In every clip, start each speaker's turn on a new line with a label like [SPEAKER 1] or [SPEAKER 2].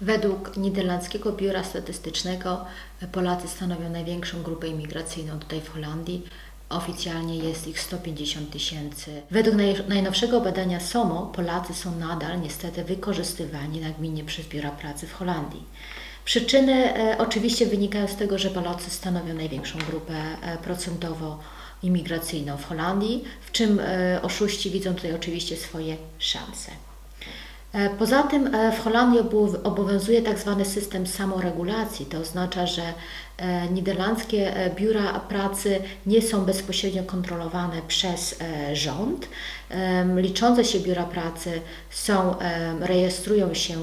[SPEAKER 1] Według Niderlandzkiego Biura Statystycznego e, Polacy stanowią największą grupę imigracyjną tutaj w Holandii. Oficjalnie jest ich 150 tysięcy. Według naj, najnowszego badania SOMO Polacy są nadal niestety wykorzystywani nagminnie przez biura pracy w Holandii. Przyczyny e, oczywiście wynikają z tego, że Polacy stanowią największą grupę e, procentowo imigracyjną w Holandii, w czym oszuści widzą tutaj oczywiście swoje szanse. E, Poza tym e, w Holandii obowiązuje tak zwany system samoregulacji. To oznacza, że e, niderlandzkie biura pracy nie są bezpośrednio kontrolowane przez rząd. Liczące się biura pracy są, rejestrują się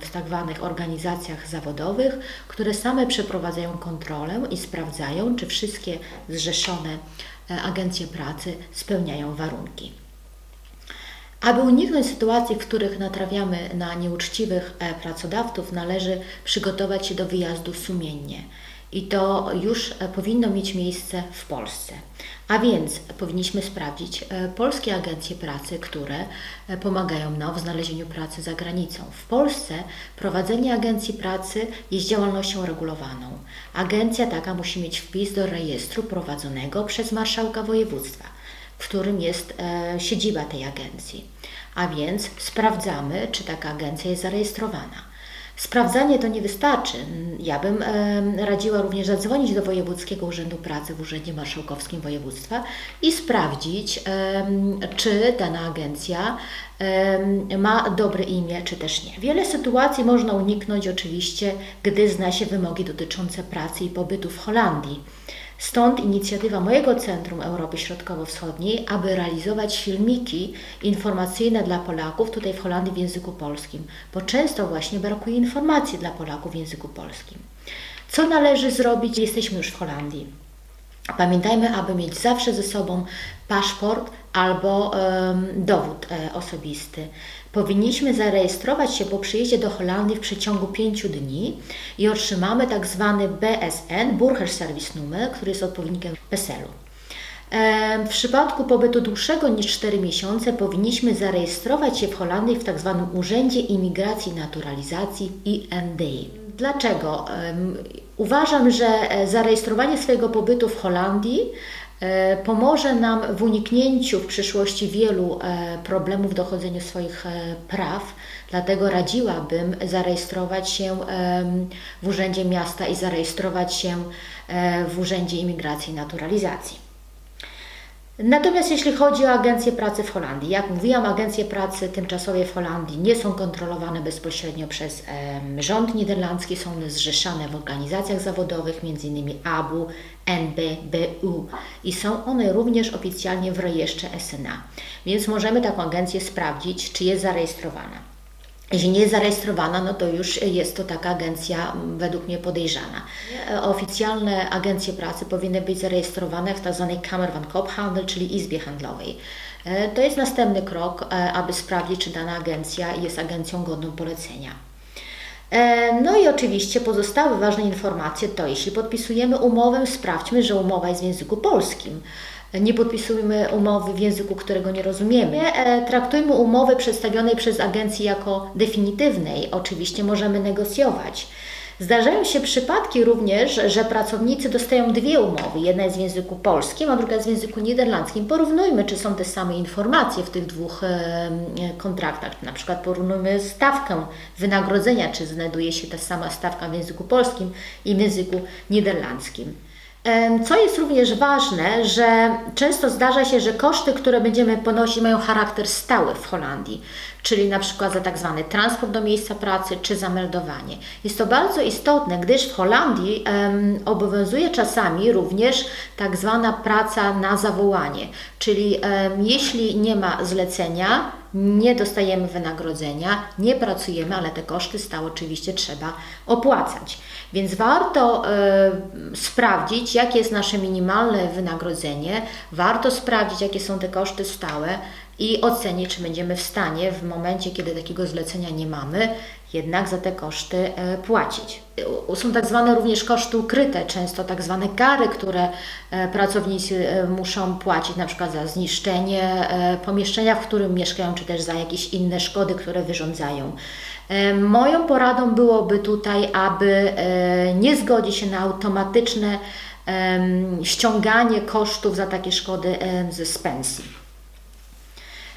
[SPEAKER 1] w tak zwanych organizacjach zawodowych, które same przeprowadzają kontrolę i sprawdzają, czy wszystkie zrzeszone agencje pracy spełniają warunki. Aby uniknąć sytuacji, w których natrafiamy na nieuczciwych e, pracodawców, należy przygotować się do wyjazdu sumiennie. I to już e, powinno mieć miejsce w Polsce. A więc powinniśmy sprawdzić e, polskie agencje pracy, które pomagają nam w znalezieniu pracy za granicą. W Polsce prowadzenie agencji pracy jest działalnością regulowaną. Agencja taka musi mieć wpis do rejestru prowadzonego przez marszałka województwa w którym jest e, siedziba tej agencji. A więc sprawdzamy, czy taka agencja jest zarejestrowana. Sprawdzanie to nie wystarczy. Ja bym e, radziła również zadzwonić do Wojewódzkiego Urzędu Pracy w Urzędzie Marszałkowskim Województwa i sprawdzić, e, czy dana agencja e, ma dobre imię, czy też nie. Wiele sytuacji można uniknąć oczywiście, gdy zna się wymogi dotyczące pracy i pobytu w Holandii. Stąd inicjatywa mojego Centrum Europy Środkowo-Wschodniej, aby realizować filmiki informacyjne dla Polaków tutaj w Holandii w języku polskim, bo często właśnie brakuje informacji dla Polaków w języku polskim. Co należy zrobić, jesteśmy już w Holandii? Pamiętajmy, aby mieć zawsze ze sobą paszport albo em, dowód e, osobisty. Powinniśmy zarejestrować się po przyjeździe do Holandii w przeciągu 5 dni i otrzymamy tak zwany BSN, Burgerservice-Nummer, który jest odpowiednikiem PESEL-u. Em, W przypadku pobytu dłuższego niż 4 miesiące powinniśmy zarejestrować się w Holandii w tzw. Urzędzie Imigracji i Naturalizacji IND. Dlaczego? Em, Uważam, że e, zarejestrowanie swojego pobytu w Holandii e, pomoże nam w uniknięciu w przyszłości wielu e, problemów w dochodzeniu swoich praw. Dlatego radziłabym zarejestrować się w Urzędzie Miasta i zarejestrować się w Urzędzie Imigracji i Naturalizacji. Natomiast jeśli chodzi o agencje pracy w Holandii, jak mówiłam, agencje pracy tymczasowe w Holandii nie są kontrolowane bezpośrednio przez em, rząd niderlandzki, są zrzeszane w organizacjach zawodowych, m.in. ABU, NB, BU i są one również oficjalnie w rejestrze SNA, więc możemy taką agencję sprawdzić, czy jest zarejestrowana. Jeśli nie jest zarejestrowana, no to już jest to taka agencja według mnie podejrzana. E, Oficjalne agencje pracy powinny być zarejestrowane w tzw. Kamer van Koophandel, czyli Izbie Handlowej. E, To jest następny krok, e, aby sprawdzić, czy dana agencja jest agencją godną polecenia. No i oczywiście pozostałe ważne informacje to, jeśli podpisujemy umowę, sprawdźmy, że umowa jest w języku polskim. Nie podpisujmy umowy w języku, którego nie rozumiemy. E, Traktujmy umowy przedstawionej przez agencję jako definitywnej. Oczywiście możemy negocjować. Zdarzają się przypadki również, że pracownicy dostają dwie umowy. Jedna jest w języku polskim, a druga jest w języku niderlandzkim. Porównujmy, czy są te same informacje w tych dwóch e, kontraktach. Na przykład porównujmy stawkę wynagrodzenia, czy znajduje się ta sama stawka w języku polskim i w języku niderlandzkim. Co jest również ważne, że często zdarza się, że koszty, które będziemy ponosić, mają charakter stały w Holandii, czyli na przykład za tak zwany transport do miejsca pracy czy zameldowanie. Jest to bardzo istotne, gdyż w Holandii em, obowiązuje czasami również tak zwana praca na zawołanie, czyli em, jeśli nie ma zlecenia, nie dostajemy wynagrodzenia, nie pracujemy, ale te koszty stałe oczywiście trzeba opłacać. Więc warto e, sprawdzić, jakie jest nasze minimalne wynagrodzenie, warto sprawdzić, jakie są te koszty stałe i ocenić, czy będziemy w stanie w momencie, kiedy takiego zlecenia nie mamy, jednak za te koszty e, płacić. Są tak zwane również koszty ukryte, często tak zwane kary, które e, pracownicy e, muszą płacić, na przykład za zniszczenie pomieszczenia, w którym mieszkają, czy też za jakieś inne szkody, które wyrządzają. Moją poradą byłoby tutaj, aby nie zgodzić się na automatyczne ściąganie kosztów za takie szkody z pensji.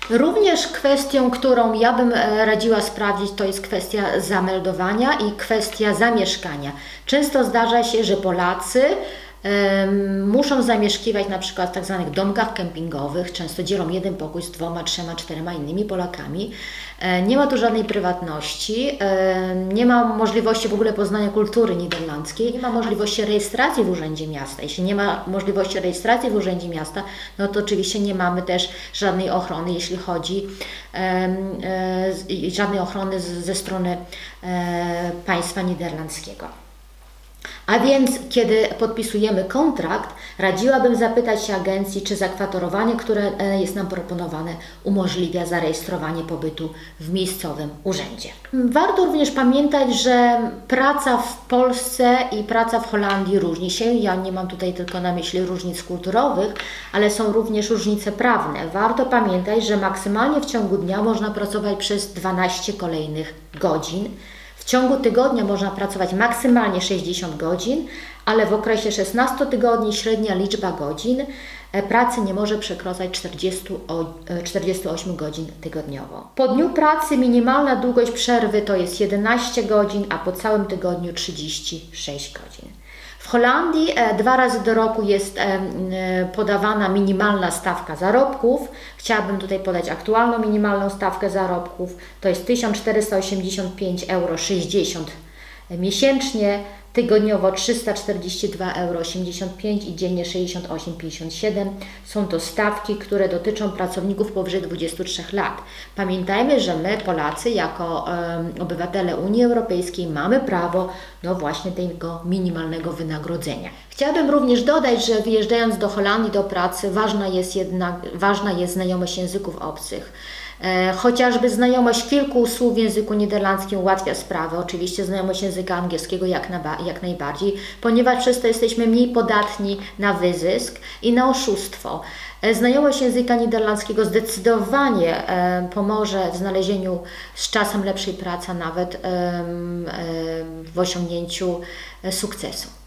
[SPEAKER 1] Również kwestią, którą ja bym e, radziła sprawdzić, to jest kwestia zameldowania i kwestia zamieszkania. Często zdarza się, że Polacy muszą zamieszkiwać na przykład w tak zwanych domkach kempingowych, często dzielą jeden pokój z dwoma, trzema, czterema innymi Polakami. E, Nie ma tu żadnej prywatności, e, nie ma możliwości w ogóle poznania kultury niderlandzkiej, nie ma możliwości rejestracji w Urzędzie Miasta. Jeśli nie ma możliwości rejestracji w Urzędzie Miasta, no to oczywiście nie mamy też żadnej ochrony, jeśli chodzi e, żadnej ochrony ze strony państwa niderlandzkiego. A więc, kiedy podpisujemy kontrakt, radziłabym zapytać się agencji, czy zakwatorowanie, które e, jest nam proponowane, umożliwia zarejestrowanie pobytu w miejscowym urzędzie. Warto również pamiętać, że praca w Polsce i praca w Holandii różni się. Ja nie mam tutaj tylko na myśli różnic kulturowych, ale są również różnice prawne. Warto pamiętać, że maksymalnie w ciągu dnia można pracować przez 12 kolejnych godzin. Ciągu tygodnia można pracować maksymalnie 60 godzin, ale w okresie 16 tygodni średnia liczba godzin e, pracy nie może przekroczyć 40, o- e, 48 godzin tygodniowo. Po dniu pracy minimalna długość przerwy to jest 11 godzin, a po całym tygodniu 36 godzin. W Holandii e, dwa razy do roku jest e, podawana minimalna stawka zarobków. Chciałabym tutaj podać aktualną minimalną stawkę zarobków. To jest 1485,60 euro miesięcznie, tygodniowo 342,85 euro i dziennie 68,57. Są to stawki, które dotyczą pracowników powyżej 23 lat. Pamiętajmy, że my, Polacy, jako obywatele Unii Europejskiej, mamy prawo do właśnie tego minimalnego wynagrodzenia. Chciałabym również dodać, że wyjeżdżając do Holandii do pracy, ważna jest jednak ważna jest znajomość języków obcych. E, Chociażby znajomość kilku słów w języku niderlandzkim ułatwia sprawę. Oczywiście znajomość języka angielskiego jak, na, jak najbardziej, ponieważ przez to jesteśmy mniej podatni na wyzysk i na oszustwo. E, Znajomość języka niderlandzkiego zdecydowanie e, pomoże w znalezieniu z czasem lepszej pracy, nawet w osiągnięciu sukcesu.